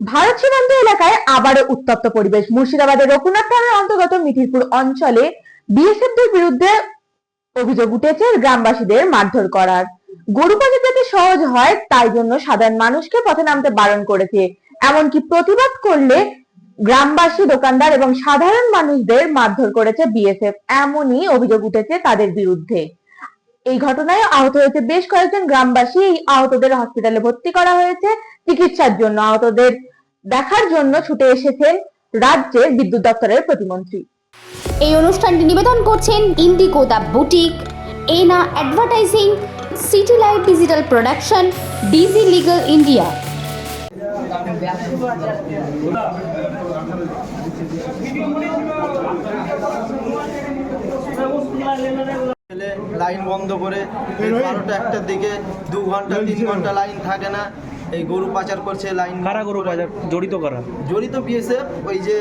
ভারত সীমান্ত এলাকায় আবারও উত্তপ্ত পরিবেশ। মুর্শিদাবাদের রঘুনাথ থানার অন্তর্গত মিঠিরপুর অঞ্চলে বিএসএফদের বিরুদ্ধে অভিযোগ উঠেছে গ্রামবাসীদের মারধর করার। গরু পাচার যাতে সহজ হয়, তাই জন্য সাধারণ মানুষকে পথে নামতে বারণ করেছে। এমনকি প্রতিবাদ করলে গ্রামবাসী, দোকানদার এবং সাধারণ মানুষদের মারধর করেছে বিএসএফ। এমনই অভিযোগ উঠেছে তাদের বিরুদ্ধে। এই ঘটনায় আহত হয়েছে বেশ কয়েকজন গ্রামবাসী। এই আহতদের হসপিটালে ভর্তি করা হয়েছে। চিকিৎসার জন্য আহতদের দেখার জন্য ছুটে এসেছেন রাজ্যের বিদ্যুৎ দপ্তরের প্রতিমন্ত্রী। এই অনুষ্ঠানটি নিবেদন করছেন Indigo the boutique Ena advertising City Light Digital Production Digi Legal India ছেলে লাইন বন্ধ করে বারোটা একটার দিকে দু ঘণ্টা তিন ঘণ্টা লাইন থাকে না। এই গরু পাচার করছে লাইন কারা গরু পাচার? জড়িত করা? জড়িত বিএসএফ ওই যে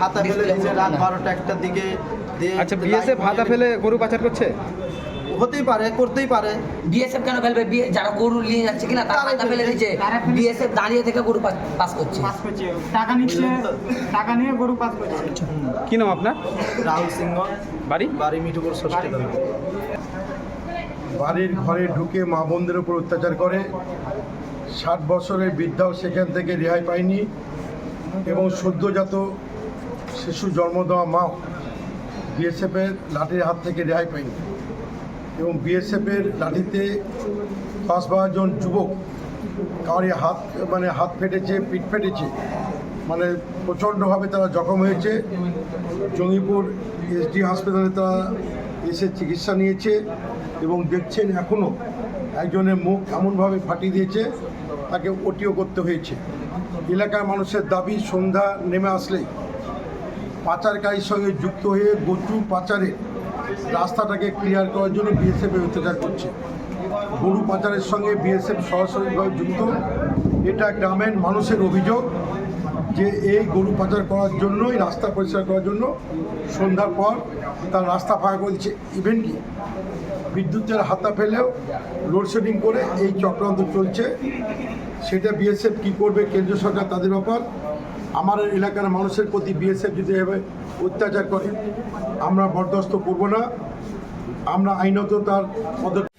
হাতা ফেলে করল রাত বারোটা একটার দিকে আচ্ছা বিএসএফ হাতা ফেলে গরু পাচার করছে? হতেই পারে করতেই পারে। বিএসএফ কেন ফেলবে? বি- যারা গরু নিয়ে যাচ্ছে কিনা তারা হাতা ফেলে। দিচ্ছে। বিএসএফ দাঁড়িয়ে থেকে গরু পাস- করছে। পাস করছে। টাকা নিচ্ছে। টাকা নিয়ে গরু পাস করছে। কি নাম আপনার? রাহুল সিংহ। বাড়ি? বাড়ি মিঠুপুর ষষ্ঠী দল বাড়ির ঘরে ঢুকে মা বোনদের উপর অত্যাচার করে। ষাট বছরের বৃদ্ধাও সেখান থেকে রেহাই পায়নি এবং সদ্যজাত শিশু জন্ম দেওয়া মাও বিএসএফের লাঠির হাত থেকে রেহাই পায়নি। এবং বিএসএফের লাঠিতে পাঁচ বারোজন যুবক কাউরি হাত মানে হাত ফেটেছে, পিঠ ফেটেছে মানে প্রচণ্ডভাবে তারা জখম হয়েছে। জঙ্গিপুর এসডি হাসপাতালে তারা এসে চিকিৎসা নিয়েছে এবং দেখছেন এখনও একজনের মুখ এমনভাবে ফাটিয়ে দিয়েছে, তাকে ওটিও করতে হয়েছে। এলাকার মানুষের দাবি, সন্ধ্যা নেমে আসলেই পাচারকারীর সঙ্গে যুক্ত হয়ে গচু পাচারে রাস্তাটাকে ক্লিয়ার করার জন্য বিএসএফ অত্যাচার করছে। গরু পাচারের সঙ্গে বিএসএফ সরাসরিভাবে যুক্ত। এটা গ্রামের মানুষের অভিযোগ যে এই গরু পাচার করার জন্যই, রাস্তা পরিষ্কার করার জন্য সন্ধ্যার পর তার রাস্তা ফাঁকা করে দিচ্ছে। ইভেন কি? বিদ্যুতের হাতা ফেলেও লোডশেডিং করে এই চক্রান্ত চলছে। সেটা বিএসএফ কী করবে? কেন্দ্র সরকার তাদের ব্যাপার। আমার এলাকার মানুষের প্রতি বিএসএফ যদি এভাবে অত্যাচার করে। আমরা বরদাস্ত করব না। আমরা আইনত তার পদক্ষেপ